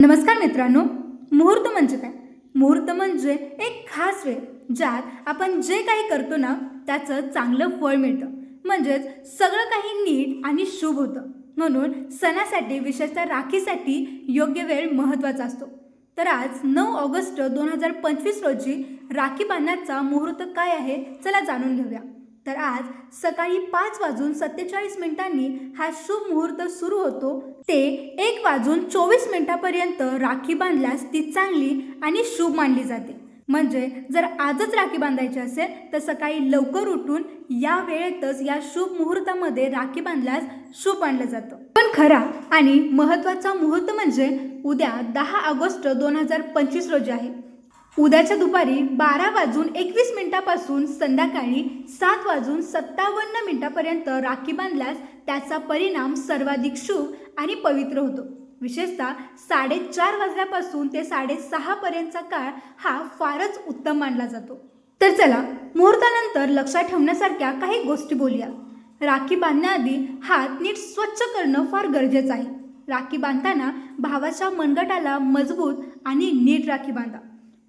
नमस्कार मित्रांनो मुहूर्त म्हणजे काय? मुहूर्त म्हणजे एक खास वेळ ज्यात आपण जे काही करतो ना त्याचं चांगलं फळ मिळतं. म्हणजेच सगळं काही नीट आणि शुभ होतं. म्हणून सणासाठी विशेषतः राखीसाठी योग्य वेळ महत्त्वाचा असतो. तर आज नऊ ऑगस्ट दोन हजार पंचवीस रोजी राखी बांधण्याचा मुहूर्त काय आहे चला जाणून घेऊया. तर आज सकाळी पाच वाजून सत्तेचाळीस मिनिटांनी हा शुभ मुहूर्त सुरू होतो. ते एक वाजून चोवीस मिनिटापर्यंत राखी बांधल्यास ती चांगली आणि शुभ मानली जाते. म्हणजे जर आजच राखी बांधायची असेल तर सकाळी लवकर उठून या वेळेतच या शुभ मुहूर्तामध्ये राखी बांधल्यास शुभ मानलं जातं. पण खरा आणि महत्त्वाचा मुहूर्त म्हणजे उद्या दहा ऑगस्ट दोन हजार पंचवीस रोजी आहे. उद्याच्या दुपारी बारा वाजून एकवीस मिनिटापासून संध्याकाळी सात वाजून सत्तावन्न मिनिटापर्यंत राखी बांधल्यास त्याचा परिणाम सर्वाधिक शुभ आणि पवित्र होतो. विशेषतः साडेचार वाजल्यापासून ते साडेसहापर्यंतचा काळ हा फारच उत्तम मानला जातो. तर चला मुहूर्तानंतर लक्षात ठेवण्यासारख्या काही गोष्टी बोलूया. राखी बांधण्याआधी हात नीट स्वच्छ करणं फार गरजेचं आहे. राखी बांधताना भावाच्या मनगटाला मजबूत आणि नीट राखी बांधा.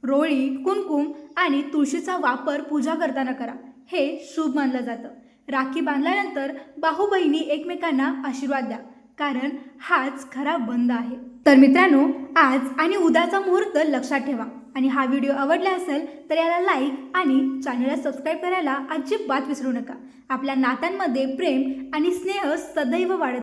रोळी कुंकुम आणि तुळशीचा वापर पूजा करताना करा. हे शुभ मानलं जातं. राखी बांधल्यानंतर बाहुबहिणी बहिणी एकमेकांना आशीर्वाद द्या. कारण हाच खरा बंद आहे. तर मित्रांनो आज आणि उद्याचा मुहूर्त लक्षात ठेवा. आणि हा व्हिडिओ आवडला असेल तर याला लाईक आणि चॅनलला सबस्क्राईब करायला अजिबात विसरू नका. आपल्या नात्यांमध्ये प्रेम आणि स्नेह सदैव वाढत